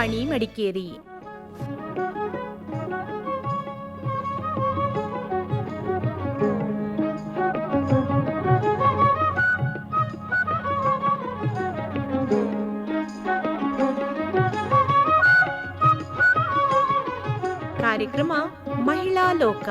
ಆಕಾಶವಾಣಿ ಮಡಿಕೇರಿ ಕಾರ್ಯಕ್ರಮ ಮಹಿಳಾ ಲೋಕ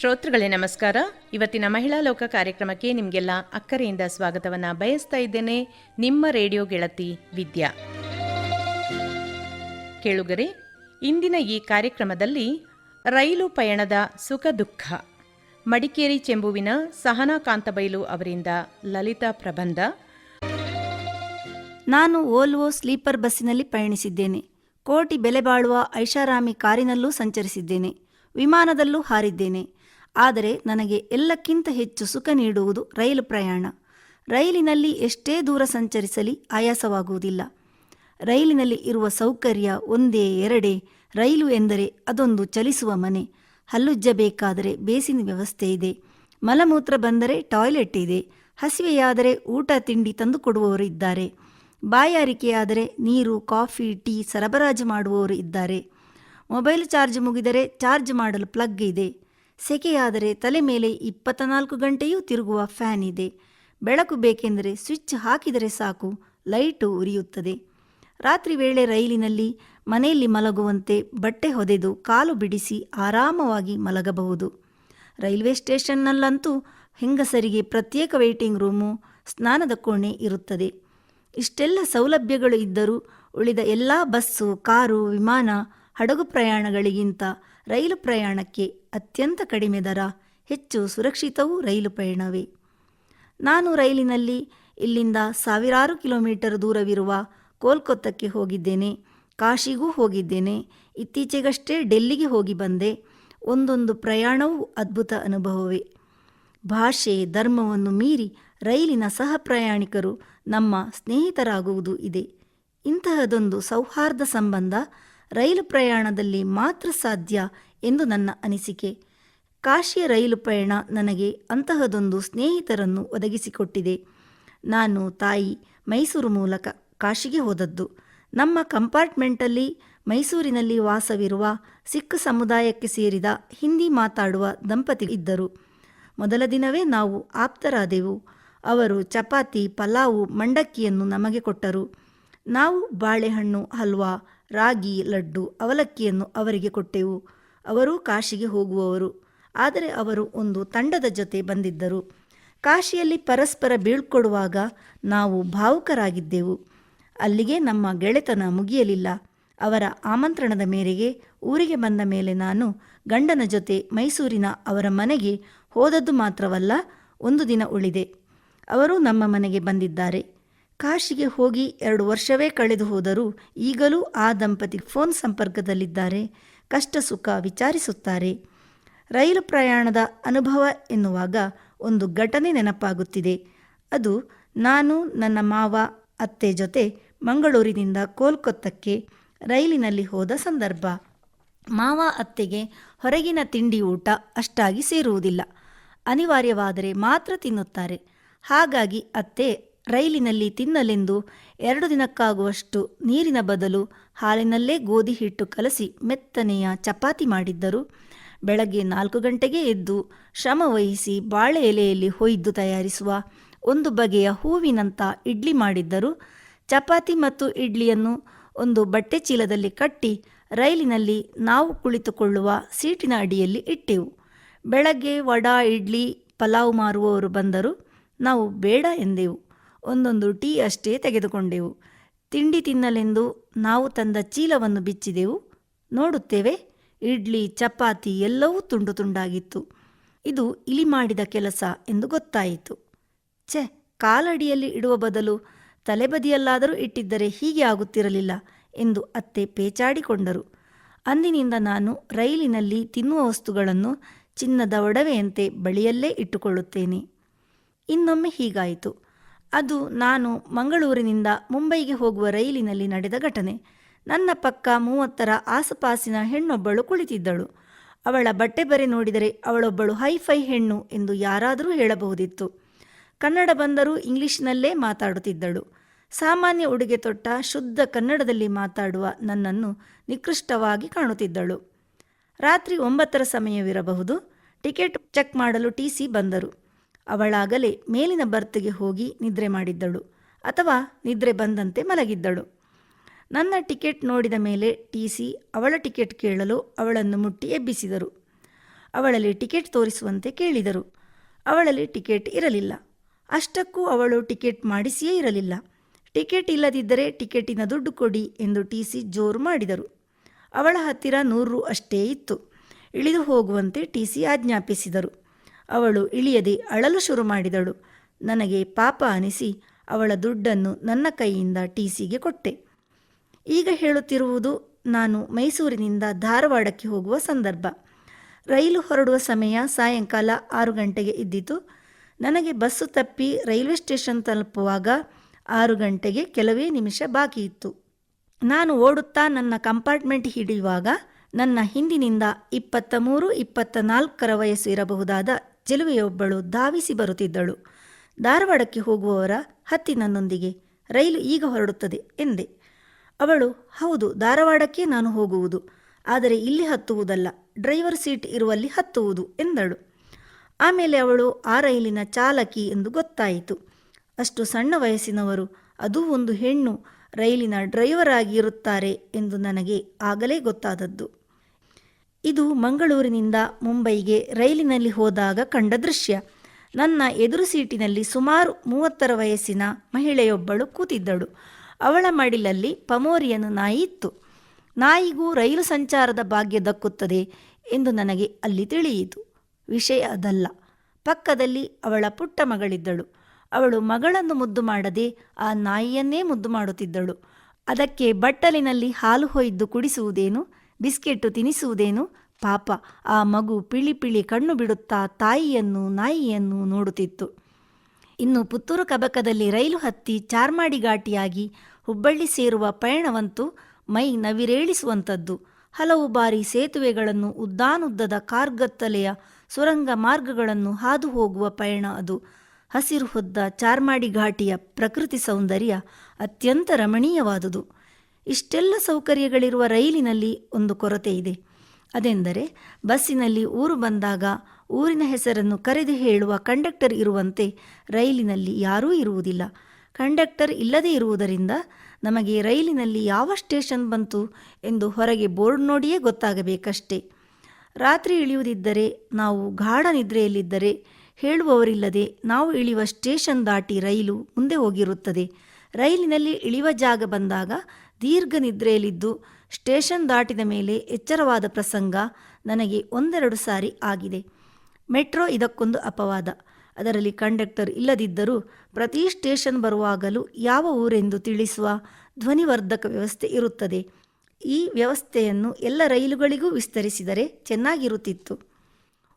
ಶ್ರೋತೃಗಳೇ, ನಮಸ್ಕಾರ. ಇವತ್ತಿನ ಮಹಿಳಾ ಲೋಕ ಕಾರ್ಯಕ್ರಮಕ್ಕೆ ನಿಮಗೆಲ್ಲ ಅಕ್ಕರೆಯಿಂದ ಸ್ವಾಗತವನ್ನು ಬಯಸ್ತಾ ಇದ್ದೇನೆ. ನಿಮ್ಮ ರೇಡಿಯೋ ಗೆಳತಿ ವಿದ್ಯಾ. ಕೇಳುಗರೆ, ಇಂದಿನ ಈ ಕಾರ್ಯಕ್ರಮದಲ್ಲಿ ರೈಲು ಪಯಣದ ಸುಖ ದುಃಖ, ಮಡಿಕೇರಿ ಚೆಂಬುವಿನ ಸಹನಾ ಕಾಂತಬೈಲು ಅವರಿಂದ ಲಲಿತಾ ಪ್ರಬಂಧ. ನಾನು ಓಲ್ವೋ ಸ್ಲೀಪರ್ ಬಸ್ಸಿನಲ್ಲಿ ಪಯಣಿಸಿದ್ದೇನೆ. ಕೋಟಿ ಬೆಲೆ ಬಾಳುವ ಐಷಾರಾಮಿ ಕಾರಿನಲ್ಲೂ ಸಂಚರಿಸಿದ್ದೇನೆ. ವಿಮಾನದಲ್ಲೂ ಹಾರಿದ್ದೇನೆ. ಆದರೆ ನನಗೆ ಎಲ್ಲಕ್ಕಿಂತ ಹೆಚ್ಚು ಸುಖ ನೀಡುವುದು ರೈಲು ಪ್ರಯಾಣ. ರೈಲಿನಲ್ಲಿ ಎಷ್ಟೇ ದೂರ ಸಂಚರಿಸಲಿ ಆಯಾಸವಾಗುವುದಿಲ್ಲ. ರೈಲಿನಲ್ಲಿ ಇರುವ ಸೌಕರ್ಯ ಒಂದೇ ಎರಡೇ, ರೈಲು ಎಂದರೆ ಅದೊಂದು ಚಲಿಸುವ ಮನೆ. ಹಲ್ಲುಜ್ಜಬೇಕಾದರೆ ಬೇಸಿನ ವ್ಯವಸ್ಥೆ ಇದೆ. ಮಲಮೂತ್ರ ಬಂದರೆ ಟಾಯ್ಲೆಟ್ ಇದೆ. ಹಸಿವೆಯಾದರೆ ಊಟ ತಿಂಡಿ ತಂದು ಕೊಡುವವರು ಇದ್ದಾರೆ. ಬಾಯಾರಿಕೆಯಾದರೆ ನೀರು, ಕಾಫಿ, ಟೀ ಸರಬರಾಜು ಮಾಡುವವರು ಇದ್ದಾರೆ. ಮೊಬೈಲ್ ಚಾರ್ಜ್ ಮುಗಿದರೆ ಚಾರ್ಜ್ ಮಾಡಲು ಪ್ಲಗ್ ಇದೆ. ಸೆಕೆಯಾದರೆ ತಲೆ ಮೇಲೆ ಇಪ್ಪತ್ತ ಗಂಟೆಯೂ ತಿರುಗುವ ಫ್ಯಾನ್ ಇದೆ. ಬೆಳಕು ಬೇಕೆಂದರೆ ಸ್ವಿಚ್ ಹಾಕಿದರೆ ಸಾಕು, ಲೈಟು ಉರಿಯುತ್ತದೆ. ರಾತ್ರಿ ವೇಳೆ ರೈಲಿನಲ್ಲಿ ಮನೆಯಲ್ಲಿ ಮಲಗುವಂತೆ ಬಟ್ಟೆ ಹೊದೆದು ಕಾಲು ಬಿಡಿಸಿ ಆರಾಮವಾಗಿ ಮಲಗಬಹುದು. ರೈಲ್ವೆ ಸ್ಟೇಷನ್ನಲ್ಲಂತೂ ಹೆಂಗಸರಿಗೆ ಪ್ರತ್ಯೇಕ ವೇಟಿಂಗ್ ರೂಮು, ಸ್ನಾನದ ಕೋಣೆ ಇರುತ್ತದೆ. ಇಷ್ಟೆಲ್ಲ ಸೌಲಭ್ಯಗಳು ಇದ್ದರೂ ಉಳಿದ ಎಲ್ಲ ಬಸ್ಸು, ಕಾರು, ವಿಮಾನ, ಹಡಗು ಪ್ರಯಾಣಗಳಿಗಿಂತ ರೈಲು ಪ್ರಯಾಣಕ್ಕೆ ಅತ್ಯಂತ ಕಡಿಮೆ ದರ, ಹೆಚ್ಚು ಸುರಕ್ಷಿತವೂ ರೈಲು ಪ್ರಯಾಣವೇ ನಾನು ರೈಲಿನಲ್ಲಿ ಇಲ್ಲಿಂದ ಸಾವಿರಾರು ಕಿಲೋಮೀಟರ್ ದೂರವಿರುವ ಕೋಲ್ಕತ್ತಕ್ಕೆ ಹೋಗಿದ್ದೇನೆ, ಕಾಶಿಗೂ ಹೋಗಿದ್ದೇನೆ, ಇತ್ತೀಚೆಗಷ್ಟೇ ಡೆಲ್ಲಿಗೆ ಹೋಗಿ ಬಂದೆ. ಒಂದೊಂದು ಪ್ರಯಾಣವೂ ಅದ್ಭುತ ಅನುಭವವೇ. ಭಾಷೆ, ಧರ್ಮವನ್ನು ಮೀರಿ ರೈಲಿನ ಸಹ ಪ್ರಯಾಣಿಕರು ನಮ್ಮ ಸ್ನೇಹಿತರಾಗುವುದು ಇದೆ. ಇಂತಹದೊಂದು ಸೌಹಾರ್ದ ಸಂಬಂಧ ರೈಲು ಪ್ರಯಾಣದಲ್ಲಿ ಮಾತ್ರ ಸಾಧ್ಯ ಎಂದು ನನ್ನ ಅನಿಸಿಕೆ. ಕಾಶಿಯ ರೈಲು ಪ್ರಯಾಣ ನನಗೆ ಅಂತಹದೊಂದು ಸ್ನೇಹಿತರನ್ನು ಒದಗಿಸಿಕೊಟ್ಟಿದೆ. ನಾನು ತಾಯಿ ಮೈಸೂರು ಮೂಲಕ ಕಾಶಿಗೆ ಹೋದದ್ದು. ನಮ್ಮ ಕಂಪಾರ್ಟ್ಮೆಂಟಲ್ಲಿ ಮೈಸೂರಿನಲ್ಲಿ ವಾಸವಿರುವ ಸಿಖ್ ಸಮುದಾಯಕ್ಕೆ ಸೇರಿದ ಹಿಂದಿ ಮಾತಾಡುವ ದಂಪತಿ ಇದ್ದರು. ಮೊದಲ ದಿನವೇ ನಾವು ಆಪ್ತರಾದೆವು. ಅವರು ಚಪಾತಿ, ಪಲಾವು, ಮಂಡಕ್ಕಿಯನ್ನು ನಮಗೆ ಕೊಟ್ಟರು. ನಾವು ಬಾಳೆಹಣ್ಣು, ಹಲ್ವಾ ರಾಗಿ, ಲಡ್ಡು, ಅವಲಕ್ಕಿಯನ್ನು ಅವರಿಗೆ ಕೊಟ್ಟೆವು. ಅವರೂ ಕಾಶಿಗೆ ಹೋಗುವವರು. ಆದರೆ ಅವರು ಒಂದು ತಂಡದ ಜೊತೆ ಬಂದಿದ್ದರು. ಕಾಶಿಯಲ್ಲಿ ಪರಸ್ಪರ ಬೀಳ್ಕೊಡುವಾಗ ನಾವು ಭಾವುಕರಾಗಿದ್ದೆವು. ಅಲ್ಲಿಗೆ ನಮ್ಮ ಗೆಳೆತನ ಮುಗಿಯಲಿಲ್ಲ. ಅವರ ಆಮಂತ್ರಣದ ಮೇರೆಗೆ ಊರಿಗೆ ಬಂದ ಮೇಲೆ ನಾನು ಗಂಡನ ಜೊತೆ ಮೈಸೂರಿನ ಅವರ ಮನೆಗೆ ಹೋದದ್ದು ಮಾತ್ರವಲ್ಲ, ಒಂದು ದಿನ ಉಳಿದೆ. ಅವರು ನಮ್ಮ ಮನೆಗೆ ಬಂದಿದ್ದಾರೆ. ಕಾಶಿಗೆ ಹೋಗಿ ಎರಡು ವರ್ಷವೇ ಕಳೆದು ಹೋದರೂ ಈಗಲೂ ಆ ದಂಪತಿ ಫೋನ್ ಸಂಪರ್ಕದಲ್ಲಿದ್ದಾರೆ ಕಷ್ಟ ಸುಖ ವಿಚಾರಿಸುತ್ತಾರೆ. ರೈಲು ಪ್ರಯಾಣದ ಅನುಭವ ಎನ್ನುವಾಗ ಒಂದು ಘಟನೆ ನೆನಪಾಗುತ್ತಿದೆ. ಅದು ನಾನು, ನನ್ನ ಮಾವ, ಅತ್ತೆ ಜೊತೆ ಮಂಗಳೂರಿನಿಂದ ಕೋಲ್ಕತ್ತಕ್ಕೆ ರೈಲಿನಲ್ಲಿ ಹೋದ ಸಂದರ್ಭ. ಮಾವ ಅತ್ತೆಗೆ ಹೊರಗಿನ ತಿಂಡಿ ಊಟ ಅಷ್ಟಾಗಿ ಸೇರುವುದಿಲ್ಲ. ಅನಿವಾರ್ಯವಾದರೆ ಮಾತ್ರ ತಿನ್ನುತ್ತಾರೆ. ಹಾಗಾಗಿ ಅತ್ತೆ ರೈಲಿನಲ್ಲಿ ತಿನ್ನಲೆಂದು ಎರಡು ದಿನಕ್ಕಾಗುವಷ್ಟು ನೀರಿನ ಬದಲು ಹಾಲಿನಲ್ಲೇ ಗೋಧಿ ಹಿಟ್ಟು ಕಲಸಿ ಮೆತ್ತನೆಯ ಚಪಾತಿ ಮಾಡಿದ್ದರು. ಬೆಳಗ್ಗೆ ನಾಲ್ಕು ಗಂಟೆಗೆ ಎದ್ದು ಶ್ರಮವಹಿಸಿ ಬಾಳೆ ಎಲೆಯಲ್ಲಿ ಹೊಯ್ದು ತಯಾರಿಸುವ ಒಂದು ಬಗೆಯ ಹೂವಿನಂಥ ಇಡ್ಲಿ ಮಾಡಿದ್ದರು. ಚಪಾತಿ ಮತ್ತು ಇಡ್ಲಿಯನ್ನು ಒಂದು ಬಟ್ಟೆ ಚೀಲದಲ್ಲಿ ಕಟ್ಟಿ ರೈಲಿನಲ್ಲಿ ನಾವು ಕುಳಿತುಕೊಳ್ಳುವ ಸೀಟಿನ ಅಡಿಯಲ್ಲಿ ಇಟ್ಟೆವು. ಬೆಳಗ್ಗೆ ವಡಾ, ಇಡ್ಲಿ, ಪಲಾವ್ ಮಾರುವವರು ಬಂದರು. ನಾವು ಬೇಡ ಎಂದೆವು. ಒಂದೊಂದು ಟೀ ಅಷ್ಟೇ ತೆಗೆದುಕೊಂಡೆವು. ತಿಂಡಿ ತಿನ್ನಲೆಂದು ನಾವು ತಂದ ಚೀಲವನ್ನು ಬಿಚ್ಚಿದೆವು. ನೋಡುತ್ತೇವೆ, ಇಡ್ಲಿ, ಚಪಾತಿ ಎಲ್ಲವೂ ತುಂಡು ತುಂಡಾಗಿತ್ತು. ಇದು ಇಲಿ ಮಾಡಿದ ಕೆಲಸ ಎಂದು ಗೊತ್ತಾಯಿತು. ಛೆ, ಕಾಲಡಿಯಲ್ಲಿ ಇಡುವ ಬದಲು ತಲೆಬದಿಯಲ್ಲಾದರೂ ಇಟ್ಟಿದ್ದರೆ ಹೀಗೆ ಆಗುತ್ತಿರಲಿಲ್ಲ ಎಂದು ಅತ್ತೆ ಪೇಚಾಡಿಕೊಂಡರು. ಅಂದಿನಿಂದ ನಾನು ರೈಲಿನಲ್ಲಿ ತಿನ್ನುವ ವಸ್ತುಗಳನ್ನು ಚಿನ್ನದ ಒಡವೆಯಂತೆ ಬಳಿಯಲ್ಲೇ ಇಟ್ಟುಕೊಳ್ಳುತ್ತೇನೆ. ಇನ್ನೊಮ್ಮೆ ಹೀಗಾಯಿತು. ಅದು ನಾನು ಮಂಗಳೂರಿನಿಂದ ಮುಂಬೈಗೆ ಹೋಗುವ ರೈಲಿನಲ್ಲಿ ನಡೆದ ಘಟನೆ. ನನ್ನ ಪಕ್ಕ ಮೂವತ್ತರ ಆಸುಪಾಸಿನ ಹೆಣ್ಣೊಬ್ಬಳು ಕುಳಿತಿದ್ದಳು. ಅವಳ ಬಟ್ಟೆ ಬರೆ ನೋಡಿದರೆ ಅವಳೊಬ್ಬಳು ಹೈಫೈ ಹೆಣ್ಣು ಎಂದು ಯಾರಾದರೂ ಹೇಳಬಹುದಿತ್ತು. ಕನ್ನಡ ಬಂದರೂ ಇಂಗ್ಲಿಷ್ನಲ್ಲೇ ಮಾತಾಡುತ್ತಿದ್ದಳು. ಸಾಮಾನ್ಯ ಉಡುಗೆ ತೊಟ್ಟ ಶುದ್ಧ ಕನ್ನಡದಲ್ಲಿ ಮಾತಾಡುವ ನನ್ನನ್ನು ನಿಕೃಷ್ಟವಾಗಿ ಕಾಣುತ್ತಿದ್ದಳು. ರಾತ್ರಿ ಒಂಬತ್ತರ ಸಮಯವಿರಬಹುದು. ಟಿಕೆಟ್ ಚೆಕ್ ಮಾಡಲು ಟಿ ಸಿ ಬಂದರು. ಅವಳಾಗಲೇ ಮೇಲಿನ ಬರ್ತಿಗೆ ಹೋಗಿ ನಿದ್ರೆ ಮಾಡಿದ್ದಳು ಅಥವಾ ನಿದ್ರೆ ಬಂದಂತೆ ಮಲಗಿದ್ದಳು. ನನ್ನ ಟಿಕೆಟ್ ನೋಡಿದ ಮೇಲೆ ಟಿ ಸಿ ಅವಳ ಟಿಕೆಟ್ ಕೇಳಲು ಅವಳನ್ನು ಮುಟ್ಟಿ ಎಬ್ಬಿಸಿದರು. ಅವಳಲ್ಲಿ ಟಿಕೆಟ್ ತೋರಿಸುವಂತೆ ಕೇಳಿದರು. ಅವಳಲ್ಲಿ ಟಿಕೆಟ್ ಇರಲಿಲ್ಲ. ಅಷ್ಟಕ್ಕೂ ಅವಳು ಟಿಕೆಟ್ ಮಾಡಿಸಿಯೇ ಇರಲಿಲ್ಲ. ಟಿಕೆಟ್ ಇಲ್ಲದಿದ್ದರೆ ಟಿಕೆಟಿನ ದುಡ್ಡು ಕೊಡಿ ಎಂದು ಟಿ ಸಿ ಜೋರು ಮಾಡಿದರು. ಅವಳ ಹತ್ತಿರ ನೂರು ಅಷ್ಟೇ ಇತ್ತು. ಇಳಿದು ಹೋಗುವಂತೆ ಟಿ ಸಿ ಆಜ್ಞಾಪಿಸಿದರು. ಅವಳು ಇಳಿಯದೆ ಅಳಲು ಶುರು ಮಾಡಿದಳು. ನನಗೆ ಪಾಪ ಅನಿಸಿ ಅವಳ ದುಡ್ಡನ್ನು ನನ್ನ ಕೈಯಿಂದ ಟಿಸಿಗೆ ಕೊಟ್ಟೆ. ಈಗ ಹೇಳುತ್ತಿರುವುದು ನಾನು ಮೈಸೂರಿನಿಂದ ಧಾರವಾಡಕ್ಕೆ ಹೋಗುವ ಸಂದರ್ಭ. ರೈಲು ಹೊರಡುವ ಸಮಯ ಸಾಯಂಕಾಲ ಆರು ಗಂಟೆಗೆ ಇದ್ದಿತು. ನನಗೆ ಬಸ್ಸು ತಪ್ಪಿ ರೈಲ್ವೆ ಸ್ಟೇಷನ್ ತಲುಪುವಾಗ ಆರು ಗಂಟೆಗೆ ಕೆಲವೇ ನಿಮಿಷ ಬಾಕಿ ಇತ್ತು. ನಾನು ಓಡುತ್ತಾ ನನ್ನ ಕಂಪಾರ್ಟ್ಮೆಂಟ್ ಹಿಡಿಯುವಾಗ ನನ್ನ ಹಿಂದಿನಿಂದ ಇಪ್ಪತ್ತ ಮೂರು, ಇಪ್ಪತ್ತ ನಾಲ್ಕರ ವಯಸ್ಸು ಇರಬಹುದಾದ ಚೆಲುವೆಯೊಬ್ಬಳು ಧಾವಿಸಿ ಬರುತ್ತಿದ್ದಳು. ಧಾರವಾಡಕ್ಕೆ ಹೋಗುವವರ ಹತ್ತಿ ನನ್ನೊಂದಿಗೆ ರೈಲು ಈಗ ಹೊರಡುತ್ತದೆ ಎಂದೆ. ಅವಳು, ಹೌದು, ಧಾರವಾಡಕ್ಕೆ ನಾನು ಹೋಗುವುದು. ಆದರೆ ಇಲ್ಲಿ ಹತ್ತುವುದಲ್ಲ, ಡ್ರೈವರ್ ಸೀಟ್ ಇರುವಲ್ಲಿ ಹತ್ತುವುದು ಎಂದಳು. ಆಮೇಲೆ ಅವಳು, ಆ ರೈಲಿನ ಚಾಲಕಿ ಎಂದು ಗೊತ್ತಾಯಿತು. ಅಷ್ಟು ಸಣ್ಣ ವಯಸ್ಸಿನವರು, ಅದೂ ಒಂದು ಹೆಣ್ಣು, ರೈಲಿನ ಡ್ರೈವರ್ ಆಗಿರುತ್ತಾರೆ ಎಂದು ನನಗೆ ಆಗಲೇ ಗೊತ್ತಾದದ್ದು. ಇದು ಮಂಗಳೂರಿನಿಂದ ಮುಂಬೈಗೆ ರೈಲಿನಲ್ಲಿ ಹೋದಾಗ ಕಂಡ ದೃಶ್ಯ. ನನ್ನ ಎದುರು ಸೀಟಿನಲ್ಲಿ ಸುಮಾರು ಮೂವತ್ತರ ವಯಸ್ಸಿನ ಮಹಿಳೆಯೊಬ್ಬಳು ಕೂತಿದ್ದಳು. ಅವಳ ಮಡಿಲಲ್ಲಿ ಪಮೋರಿಯನ್ ನಾಯಿ ಇತ್ತು. ನಾಯಿಗೂ ರೈಲು ಸಂಚಾರದ ಭಾಗ್ಯ ದಕ್ಕುತ್ತದೆ ಎಂದು ನನಗೆ ಅಲ್ಲಿ ತಿಳಿಯಿತು. ವಿಷಯ ಅದಲ್ಲ. ಪಕ್ಕದಲ್ಲಿ ಅವಳ ಪುಟ್ಟ ಮಗಳಿದ್ದಳು. ಅವಳು ಮಗಳನ್ನು ಮುದ್ದು ಮಾಡದೆ ಆ ನಾಯಿಯನ್ನೇ ಮುದ್ದು ಮಾಡುತ್ತಿದ್ದಳು. ಅದಕ್ಕೆ ಬಟ್ಟಲಿನಲ್ಲಿ ಹಾಲು ಹೊಯ್ದು ಕುಡಿಸುವುದೇನು? ಬಿಸ್ಕೆಟ್ಟು ತಿನಿಸುವುದೇನು? ಪಾಪ, ಆ ಮಗು ಪಿಳಿ ಪಿಳಿ ಕಣ್ಣು ಬಿಡುತ್ತಾ ತಾಯಿಯನ್ನು ನಾಯಿಯನ್ನು ನೋಡುತ್ತಿತ್ತು. ಇನ್ನು ಪುತ್ತೂರು ಕಬಕದಲ್ಲಿ ರೈಲು ಹತ್ತಿ ಚಾರ್ಮಾಡಿ ಘಾಟಿಯಾಗಿ ಹುಬ್ಬಳ್ಳಿ ಸೇರುವ ಪಯಣವಂತೂ ಮೈ ನವಿರೇಳಿಸುವಂಥದ್ದು ಹಲವು ಬಾರಿ ಸೇತುವೆಗಳನ್ನು ಉದ್ದಾನುದ್ದದ ಕಾರ್ಗತ್ತಲೆಯ ಸುರಂಗ ಮಾರ್ಗಗಳನ್ನು ಹಾದು ಹೋಗುವ ಪಯಣ ಅದು. ಹಸಿರು ಹೊದ್ದ ಚಾರ್ಮಾಡಿ ಘಾಟಿಯ ಪ್ರಕೃತಿ ಸೌಂದರ್ಯ ಅತ್ಯಂತ ರಮಣೀಯವಾದುದು. ಇಷ್ಟೆಲ್ಲ ಸೌಕರ್ಯಗಳಿರುವ ರೈಲಿನಲ್ಲಿ ಒಂದು ಕೊರತೆ ಇದೆ. ಅದೆಂದರೆ ಬಸ್ಸಿನಲ್ಲಿ ಊರು ಬಂದಾಗ ಊರಿನ ಹೆಸರನ್ನು ಕರೆದು ಹೇಳುವ ಕಂಡಕ್ಟರ್ ಇರುವಂತೆ ರೈಲಿನಲ್ಲಿ ಯಾರೂ ಇರುವುದಿಲ್ಲ. ಕಂಡಕ್ಟರ್ ಇಲ್ಲದೇ ಇರುವುದರಿಂದ ನಮಗೆ ರೈಲಿನಲ್ಲಿ ಯಾವ ಸ್ಟೇಷನ್ ಬಂತು ಎಂದು ಹೊರಗೆ ಬೋರ್ಡ್ ನೋಡಿಯೇ ಗೊತ್ತಾಗಬೇಕಷ್ಟೇ. ರಾತ್ರಿ ಇಳಿಯುವುದಿದ್ದರೆ ನಾವು ಗಾಢ ನಿದ್ರೆಯಲ್ಲಿದ್ದರೆ ಹೇಳುವವರಿಲ್ಲದೆ ನಾವು ಇಳಿಯುವ ಸ್ಟೇಷನ್ ದಾಟಿ ರೈಲು ಮುಂದೆ ಹೋಗಿರುತ್ತದೆ. ರೈಲಿನಲ್ಲಿ ಇಳಿಯುವ ಜಾಗ ಬಂದಾಗ ದೀರ್ಘ ನಿದ್ರೆಯಲ್ಲಿದ್ದು ಸ್ಟೇಷನ್ ದಾಟಿದ ಮೇಲೆ ಎಚ್ಚರವಾದ ಪ್ರಸಂಗ ನನಗೆ ಒಂದೆರಡು ಸಾರಿ ಆಗಿದೆ. ಮೆಟ್ರೋ ಇದಕ್ಕೊಂದು ಅಪವಾದ. ಅದರಲ್ಲಿ ಕಂಡಕ್ಟರ್ ಇಲ್ಲದಿದ್ದರೂ ಪ್ರತಿ ಸ್ಟೇಷನ್ ಬರುವಾಗಲೂ ಯಾವ ಊರೆಂದು ತಿಳಿಸುವ ಧ್ವನಿವರ್ಧಕ ವ್ಯವಸ್ಥೆ ಇರುತ್ತದೆ. ಈ ವ್ಯವಸ್ಥೆಯನ್ನು ಎಲ್ಲ ರೈಲುಗಳಿಗೂ ವಿಸ್ತರಿಸಿದರೆ ಚೆನ್ನಾಗಿರುತ್ತಿತ್ತು.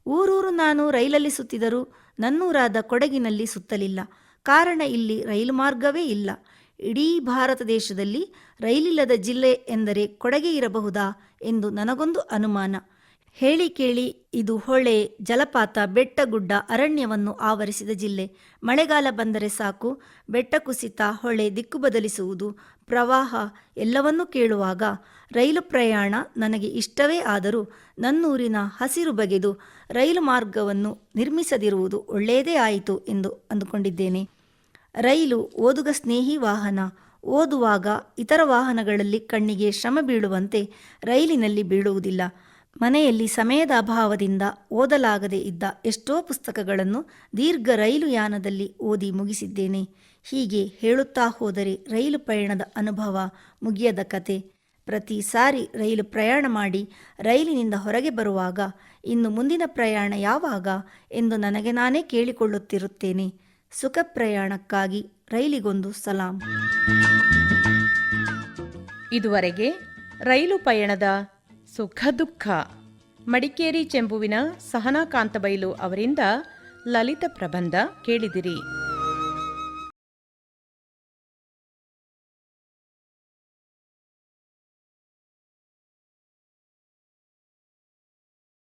ಊರೂರು ನಾನು ರೈಲಲ್ಲಿ ಸುತ್ತಿದರೂ ನನ್ನೂರಾದ ಕೊಡಗಿನಲ್ಲಿ ಸುತ್ತಲಿಲ್ಲ. ಕಾರಣ ಇಲ್ಲಿ ರೈಲು ಮಾರ್ಗವೇ ಇಲ್ಲ. ಇಡೀ ಭಾರತ ದೇಶದಲ್ಲಿ ರೈಲಿಲ್ಲದ ಜಿಲ್ಲೆ ಎಂದರೆ ಕೊಡಗೆ ಇರಬಹುದಾ ಎಂದು ನನಗೊಂದು ಅನುಮಾನ. ಹೇಳಿ ಕೇಳಿ, ಇದು ಹೊಳೆ, ಜಲಪಾತ, ಬೆಟ್ಟಗುಡ್ಡ, ಅರಣ್ಯವನ್ನು ಆವರಿಸಿದ ಜಿಲ್ಲೆ. ಮಳೆಗಾಲ ಬಂದರೆ ಸಾಕು, ಬೆಟ್ಟ ಕುಸಿತ, ಹೊಳೆ ದಿಕ್ಕು ಬದಲಿಸುವುದು, ಪ್ರವಾಹ ಎಲ್ಲವನ್ನೂ ಕೇಳುವಾಗ ರೈಲು ಪ್ರಯಾಣ ನನಗೆ ಇಷ್ಟವೇ ಆದರೂ ನನ್ನೂರಿನ ಹಸಿರು ಬಗೆದು ರೈಲು ಮಾರ್ಗವನ್ನು ನಿರ್ಮಿಸದಿರುವುದು ಒಳ್ಳೆಯದೇ ಆಯಿತು ಎಂದು ಅಂದುಕೊಂಡಿದ್ದೇನೆ. ರೈಲು ಓದುಗ ಸ್ನೇಹಿ ವಾಹನ. ಓದುವಾಗ ಇತರ ವಾಹನಗಳಲ್ಲಿ ಕಣ್ಣಿಗೆ ಶ್ರಮ ಬೀಳುವಂತೆ ರೈಲಿನಲ್ಲಿ ಬೀಳುವುದಿಲ್ಲ. ಮನೆಯಲ್ಲಿ ಸಮಯದ ಅಭಾವದಿಂದ ಓದಲಾಗದೆ ಇದ್ದ ಎಷ್ಟೋ ಪುಸ್ತಕಗಳನ್ನು ದೀರ್ಘ ರೈಲು ಯಾನದಲ್ಲಿ ಓದಿ ಮುಗಿಸಿದ್ದೇನೆ. ಹೀಗೆ ಹೇಳುತ್ತಾ ಹೋದರೆ ರೈಲು ಪ್ರಯಾಣದ ಅನುಭವ ಮುಗಿಯದ ಕತೆ. ಪ್ರತಿ ಸಾರಿ ರೈಲು ಪ್ರಯಾಣ ಮಾಡಿ ರೈಲಿನಿಂದ ಹೊರಗೆ ಬರುವಾಗ, ಇನ್ನು ಮುಂದಿನ ಪ್ರಯಾಣ ಯಾವಾಗ ಎಂದು ನನಗೆ ನಾನೇ ಕೇಳಿಕೊಳ್ಳುತ್ತಿರುತ್ತೇನೆ. ಸುಖ ಪ್ರಯಾಣಕ್ಕಾಗಿ ರೈಲಿಗೊಂದು ಸಲಾಂ. ಇದುವರೆಗೆ ರೈಲು ಪಯಣದ ಸುಖ ದುಃಖ. ಮಡಿಕೇರಿ ಚೆಂಬುವಿನ ಸಹನಾ ಕಾಂತಬೈಲು ಅವರಿಂದ ಲಲಿತ ಪ್ರಬಂಧ ಕೇಳಿದಿರಿ.